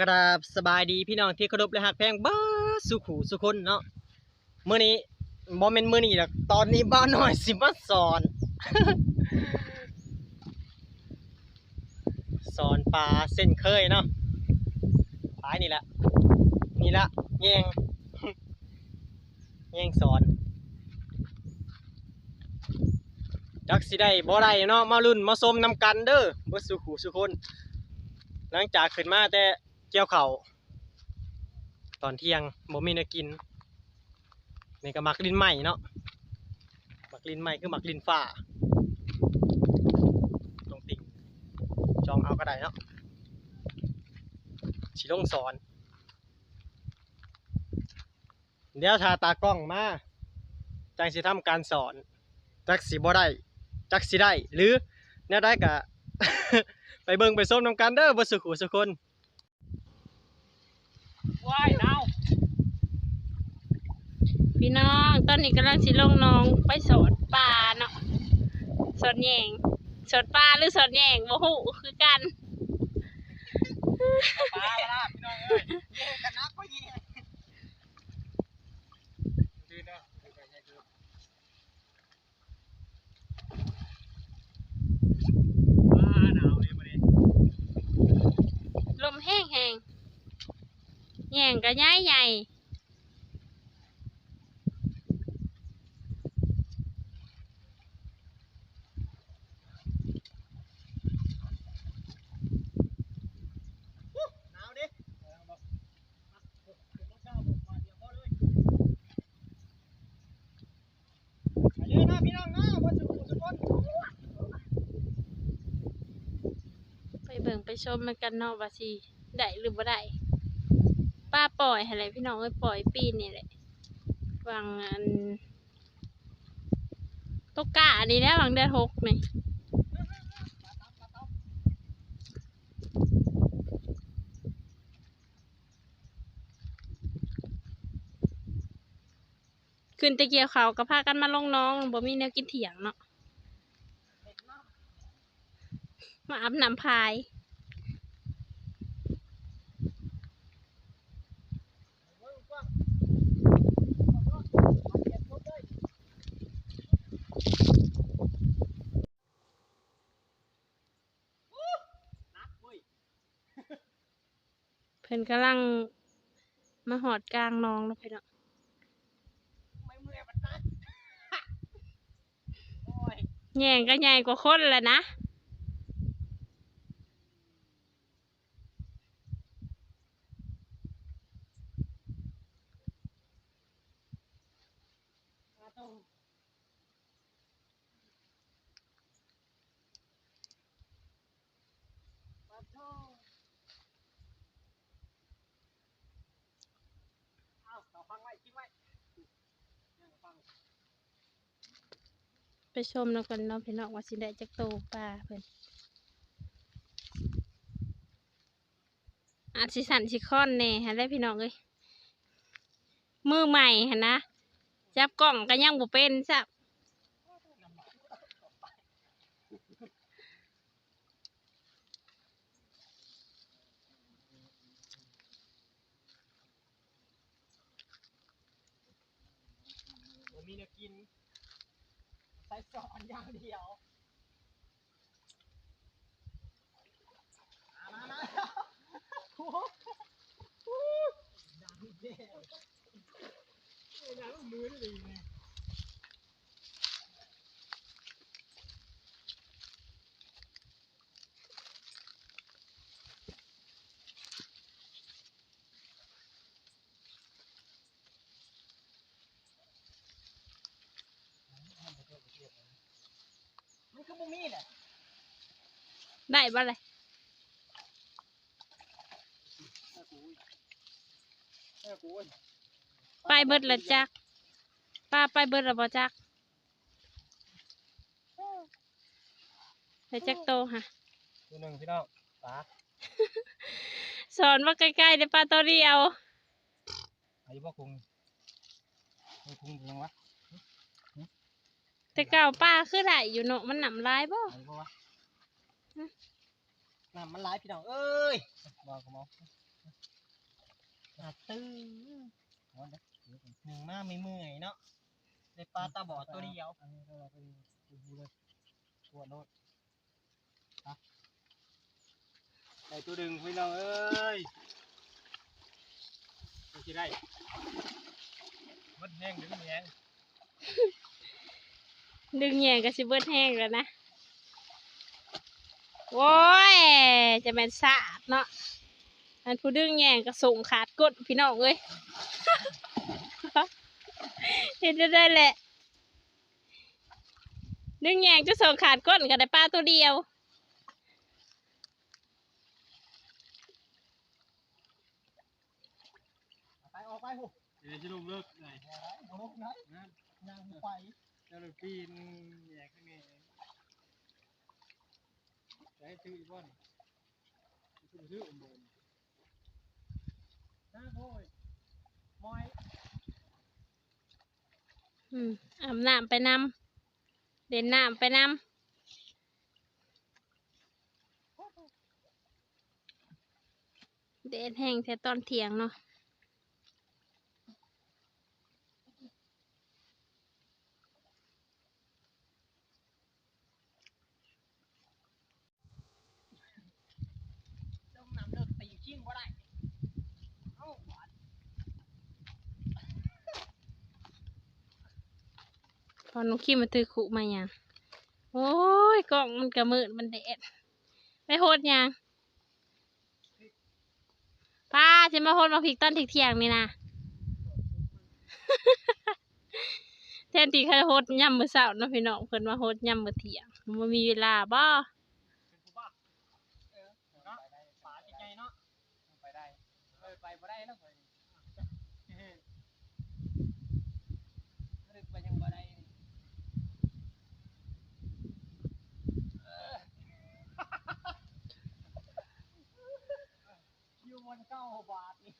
กราบสบายดีพี่น้องที่เคารพและหักแพงบ้าสุขูสุคนเนาะเมื้อนี้บ่แม่นมื้อนี้ดอกตอนนี้บ้าวน้อยสิมาสอน สอนปลาเส้นเคยเนาะปลายนี่ละนี่ละแยงแยงสอนจักสิได้บ่ได้เนาะมารุ่นมาสมนำกันเด้อบ่สุขูสุคน หลังจากขึ้นมาแต่ เกี่ยวเขาตอนเที่ยงบ่มีนวกินนี่ก็มักลินใหม่เนาะมักลินใหม่คือมักลินฟ้าตรงติ่งจองเอาก็ได้เนาะสิลงสอน เดี๋ยวถ้าตากล้องมาจังสิทำการสอนจักสิบ่ได้จักสิได้ หรือแนวได้ก็ไปเบิ่งไปส้มนำกันเด้อบ่สุขุสุคน ว้ายดาวพี่น้องตอนนี้กำลังสิลงน้องไปสอนปลาเนาะสอนแยงสอนปลาหรือสอนแยงบ่ฮู้คือกัน ปลาละพี่น้องเอ้ยเย่กันนักก็เย่ดื้อเนาะว้าหนาวเลยมื้อนี้ ลมแห้งแห้ง แยงก็ย้ายใหญ่ไปเบิ่งไปชมมันกันเนาะว่าสิได้หรือบ่ได้ ป้าปล่อยอะไรพี่น้องเอ้ยปล่อยปีนี่แหละวางอันตกกะอันนี้แล้ววางเดือนหกนี่ขึ้นตะเกียวเขาก็พากันมาลงน้องบ่มีแนวกินเถียงเนาะมาอาบน้ำพาย นักเว้ย เพิ่นกำลังมาหอดกลางน้องแล้วพี่น้องไม่เมื่อยมันนักโอ้ยแย่งก็ใหญ่กว่าคนแหละนะ มาต้องมาต้องเอาต่อฟัง ไปชมแล้วกันเนาะพี่น้องว่าสิได้จักโตปลาเพิ่นอาจสิสันสิค่อนแน่ฮะได้พี่น้องเอ้ยมือใหม่ฮะนะจับกล่องก็ยังบ่เป็นซับ มีเนื้อกินใส่สอนอย่างเดียวมามาโอ้โหโอ้โหดังเด้อเอ้ยดังมือเลยไงมันคื อบุมีแหละได้บ่เลยเออกูเออกูไปเบิดละจักป้าไปเบิดละบ่จักได้จักโตฮะตัวหนึ่งพี่น้องปลาสอนว่าใกล้ๆได้ปลาตัวเดียวไอ้บ่คุงไอ้คุงยังวะ แต่เก่าป้าคือได้อยู่เนาะมันหนำลายบ่ไอ้บ่วะน้ำมันไหลายพี่น้องเอ้ยบอกกูมองอาตื้อหนึ่งมาไม่เมื่อยเนาะได้ปลาตาบอดตัวเดียวอันนี้เราไปดูเลยตัวโน้ตใส่ตัวดึงพี่น้องเอ้ยมันจะได้มันแห้งหรือไม่แห้ง ดึงแยงก็สิเบิดแห้งแล้วนะ โว้ย จะเป็นสาดเนาะอันผู้ดึงแยงก็ส่งขาดกดพี่น้องเอ้ยเห็นได้ได้แหละ ดึงแยงจะส่งขาดก้นก็ได้ปลาตัวเดียวไปออกไปหูเดี๋ยวจะลงเลิกไหน ลงนะยางไป จะลงปีนแยกข้างนี้ใช้ชื่ออีกบ่อนชื่อชื่ออุโมงค์นะโอ้ยมอยอืมอาบน้ำไปนำเด่นน้ำไปนำเด่นแห้งแต่ตอนเที่ยงเนาะ ลงน้ำเลิกตีชิงบ่ได้เอ้า พอหนุขี้มาตือขุมาอย่างโอ้ยกล้องมันกระมืดมันแดดไปโหดยังป้าจะมาโหดมาพริกตอนเที่ยงนี่นะแทนที่เคยโหดย่ำมือเช้าเนะพี่น้องเพิ่นมาโหดย่ำมือเที่ยงมันมีเวลาบ่ไปได้เออไปบ่ได้แล้วไปลึกไปยังบ่ได้นี่เอออยู่บนเก้าบาทนี่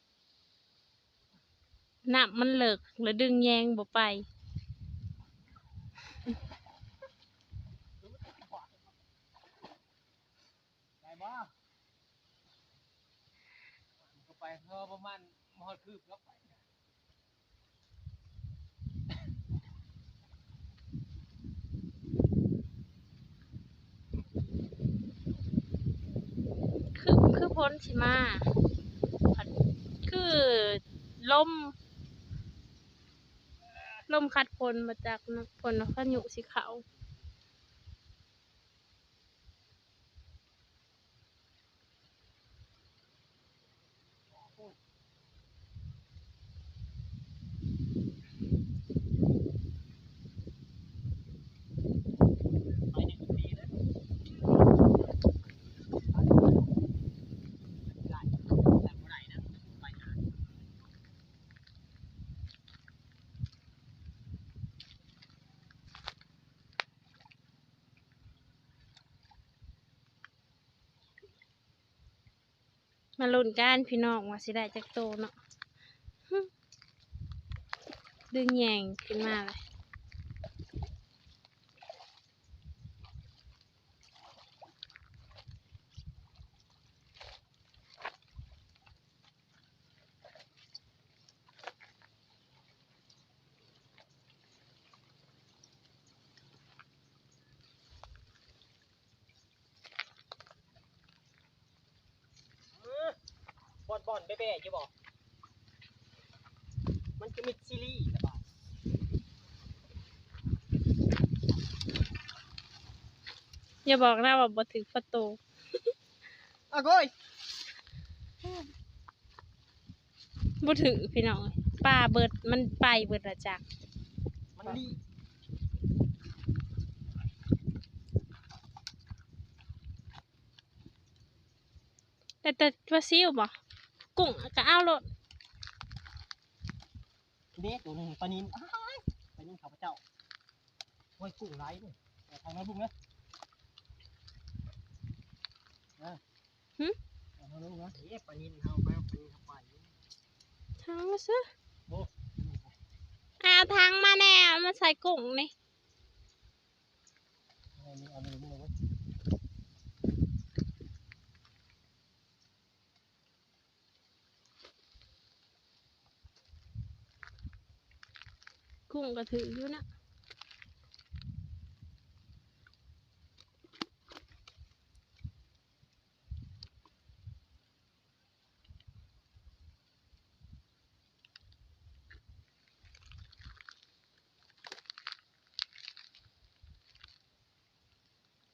น้ำมันเลิกแล้วดึงแยงบ่ไปได้บ่ก็ไปเธอประมาณมอดคืบแล้วไปคือคือพ้นสิมา คือลม ลมคัดพลมาจากนพลนครยุสีขาว ไปหนึ่งปีแล้วได้แต่บ่ได้นะไปหา มาลุ้นกันพี่น้องว่าสิได้จักโตเนาะดึงแยงขึ้นมาเลย บ อลบอลเบ๊ะๆอยู่บอก มันจะมีซีรีส์หรือเปล่าอย่าบอกนะว่าบ่ถึงประตูอะก้อยบ่ถือพี่น้องป้าเบิดมันไปเบิดละจักมันรีแต่แต่ว่าซิวบ่ กุ้งก็เอาโลดเด็กตัวหนึ่งปลานินอ้ายปลานินข้าพเจ้าโอ้ยกุ้งไรนี่แต่ทางนั้นพุ่งนะนะเอามาลูกนะเอ๊ะปลานินเอาไปเอาปลานินเข้าไปทางมาซะโอ้เอาทางมาแน่เอามาใส่กุ้งนี่ เอานี่เอานี่เอานี่ กุ้งก็ถืออยู่นะ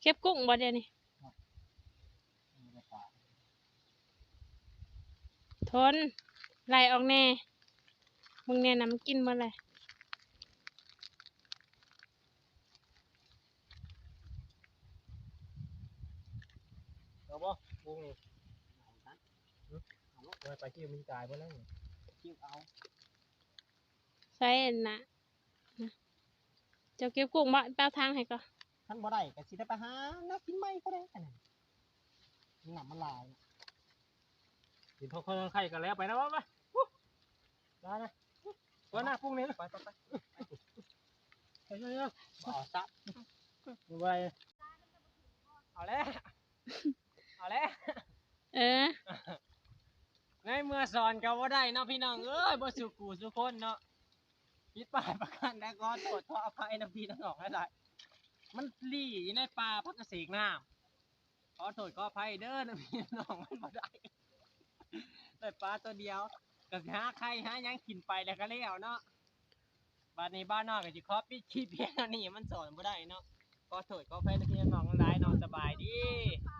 เก็บกุ้งบ่เดี๋ยวนี้มีแต่ปลาทนไล่ออกแน่ มึงแน่นำกินมาเลย เอาบ่บุ้งนี่เอาซะเอาบ่ไปที่มันจ่ายบ่แล้วนี่จิ้วเอาใส่อันนะนะเจ้าเก็บกุ้งบ่แป้วทางให้ก่อนท่านบ่ได้ก็สิได้ไปหาน้ากินใหม่ก็ได้อันนั้นหนักมันหลายนะกินพอคนไข่กันแล้วไปนะว่าไปอู้ได้นะก็หน้าปุ้งนี่ไปไปไปไปเร็วบ่เอาซะๆไปเอาแล้ว เอาแล้วเออในเมื่อสอนก็บ่ได้เนาะพี่น้องเอ้ยบ่สุกูสุคนเนาะคิดป้ายประกันได้ก็โทษขออภัยนะพี่น้องหลายๆมันลี่อยู่ในป่าพักเกษตรน้ำขอโทษขออภัยเด้อนะพี่น้องมันบ่ได้ได้ปลาตัวเดียวก็สิหาใครหาหยังกินไปแล้วก็แล้วเนาะบ้านนี้บ้านนอกก็สิขอปิดคลิปเพียงเท่านี้มันสอนบ่ได้เนาะขอโทษขออภัยนะพี่น้องหลายๆเนาะสบายดีส